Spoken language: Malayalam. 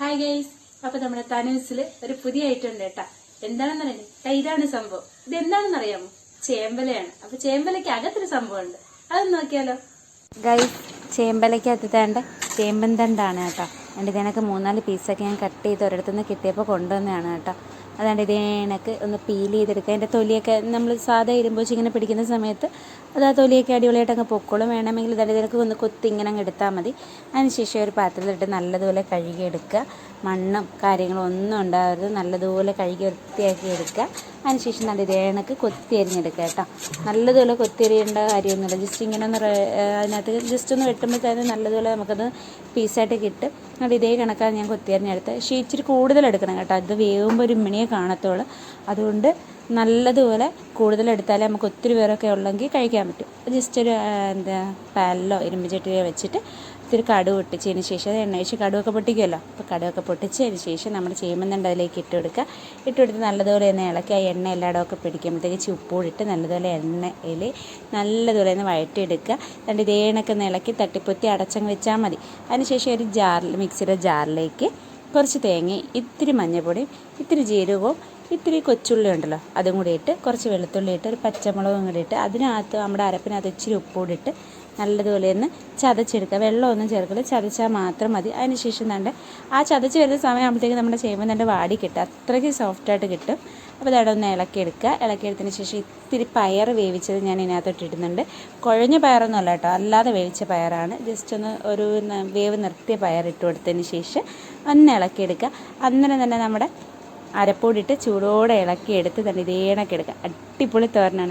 ഹായ് ഗൈസ് അപ്പൊ നമ്മുടെ തനൂസിൽ ഒരു പുതിയ ഐറ്റം ഉണ്ട് കേട്ടാ. എന്താണെന്ന് അറിയാം ഇതാണ് സംഭവം. ഇത് എന്താണെന്ന് അറിയാമോ? ചേമ്പലയാണ്. അപ്പൊ ചേമ്പലയ്ക്ക് അകത്തൊരു സംഭവം ഉണ്ട് അതൊന്ന് നോക്കിയാലോ? ഗൈസ് ചേമ്പലയ്ക്ക് അകത്ത് തേണ്ട ചേമ്പൻ തണ്ടാണ് കേട്ടോ. അതുകൊണ്ട് ഇതിനൊക്കെ മൂന്നാൽ പീസൊക്കെ ഞാൻ കട്ട് ചെയ്ത് ഒരിടത്തു നിന്ന് കിട്ടിയപ്പോൾ കൊണ്ടുവന്നതാണ് കേട്ടോ. അതുകൊണ്ട് ഇതിനൊക്കെ ഒന്ന് പീൽ ചെയ്തെടുക്കുക. അതിന്റെ തൊലിയൊക്കെ നമ്മൾ സാധാ ഇരുമ്പോച്ച് ഇങ്ങനെ പിടിക്കുന്ന സമയത്ത് അത് ആ തൊലിയൊക്കെ അടിപൊളിയായിട്ട് അങ്ങ് പൊക്കോളും. വേണമെങ്കിൽ ഇതാണ്ട് ഇതിനൊക്കെ ഒന്ന് കൊത്തി ഇങ്ങനെ അങ്ങ് എടുത്താൽ മതി. അതിനുശേഷം ഒരു പാത്രത്തിലിട്ട് നല്ലതുപോലെ കഴുകിയെടുക്കുക മണ്ണും കാര്യങ്ങളും ഒന്നും ഉണ്ടാകരുത് നല്ലതുപോലെ കഴുകി വൃത്തിയാക്കി എടുക്കുക. അതിനുശേഷം നല്ല ഇതേണക്ക് കൊത്തി അരിഞ്ഞെടുക്കുക കേട്ടോ. നല്ലതുപോലെ കൊത്തി അരിയേണ്ട കാര്യമൊന്നുമില്ല. ജസ്റ്റ് ഇങ്ങനെ ഒന്ന് അതിനകത്ത് ജസ്റ്റ് ഒന്ന് വെട്ടുമ്പോഴത്തേനും നല്ലതുപോലെ നമുക്കത് പീസായിട്ട് കിട്ടും. അത് ഇതേ കണക്കാണ് ഞാൻ കൊത്തിയറിഞ്ഞെടുത്ത് പക്ഷേ ഇച്ചിരി കൂടുതൽ എടുക്കണം കേട്ടോ. അത് വേവുമ്പോൾ ഒരു മിണിയെ കാണത്തുള്ളൂ. അതുകൊണ്ട് നല്ലതുപോലെ കൂടുതലെടുത്താലേ നമുക്ക് ഒത്തിരി പേരൊക്കെ ഉള്ളെങ്കിൽ കഴിക്കാൻ പറ്റും. ജസ്റ്റ് ഒരു എന്താ പാലിലോ ഇരുമ്പ് ചട്ടിയോ വെച്ചിട്ട് ഇത്തിരി കടുക് പൊട്ടിച്ചതിന് ശേഷം അത് എണ്ണ ഒഴിച്ച് കടുവൊക്കെ പൊട്ടിക്കുമല്ലോ. അപ്പോൾ കടുവൊക്കെ പൊട്ടിച്ചതിന് ശേഷം നമ്മൾ ചേമ്പന്തണ്ട് അതിലേക്ക് ഇട്ട് കൊടുക്കുക. ഇട്ട് കൊടുത്ത് നല്ലതുപോലെ തന്നെ ഇളക്കി ആ എണ്ണ എല്ലായിടവും ഒക്കെ പിടിക്കുമ്പോഴത്തേക്ക് ചുപ്പൂടിട്ട് നല്ലതുപോലെ എണ്ണയിൽ നല്ലതുപോലെ ഒന്ന് വഴറ്റിയെടുക്കുക. എന്നിട്ട് ഇതേണൊക്കെ ഒന്ന് ഇളക്കി തട്ടിപ്പൊത്തി അടച്ചങ്ങ് വെച്ചാൽ മതി. അതിനുശേഷം ഒരു ജാറിൽ മിക്സിയുടെ ജാറിലേക്ക് കുറച്ച് തേങ്ങയും ഇത്തിരി മഞ്ഞൾപ്പൊടിയും ഇത്തിരി ജീരകവും ഇത്തിരി കൊച്ചുള്ളി ഉണ്ടല്ലോ അതും കൂടി ഇട്ട് കുറച്ച് വെളുത്തുള്ളി ഇട്ട് ഒരു പച്ചമുളകും കൂടി ഇട്ട് അതിനകത്ത് നമ്മുടെ അരപ്പിനകത്ത് ഇച്ചിരി ഉപ്പുകൂടി ഇട്ട് നല്ലതുപോലെ ഒന്ന് ചതച്ചെടുക്കുക. വെള്ളമൊന്നും ചേർക്കില്ല ചതച്ചാൽ മാത്രം മതി. അതിനുശേഷം തണ്ട് ആ ചതച്ച് വരുന്ന സമയമാകുമ്പോഴത്തേക്ക് നമ്മുടെ ചേമ്പ് തണ്ട് വാടി കിട്ടും. അത്രയ്ക്ക് സോഫ്റ്റായിട്ട് കിട്ടും. അപ്പോൾ ഇതവിടെ ഒന്ന് ഇളക്കിയെടുക്കുക. ഇളക്കിയെടുത്തതിന് ശേഷം ഇത്തിരി പയർ വേവിച്ചത് ഞാൻ ഇതിനകത്തോട്ട് ഇടുന്നുണ്ട് കുഴഞ്ഞ പയറൊന്നുമല്ല കേട്ടോ. അല്ലാതെ വേവിച്ച പയറാണ്. ജസ്റ്റ് ഒന്ന് ഒരു വേവ് നിർത്തിയ പയർ ഇട്ട് കൊടുത്തതിന് ശേഷം ഒന്ന് ഇളക്കിയെടുക്കുക. അന്നേരം തന്നെ നമ്മുടെ അരപ്പൊടിയിട്ട് ചൂടോടെ ഇളക്കിയെടുത്ത് തന്നെ ഇതേണക്കെടുക്കുക അടിപൊളി തോരനാണ്.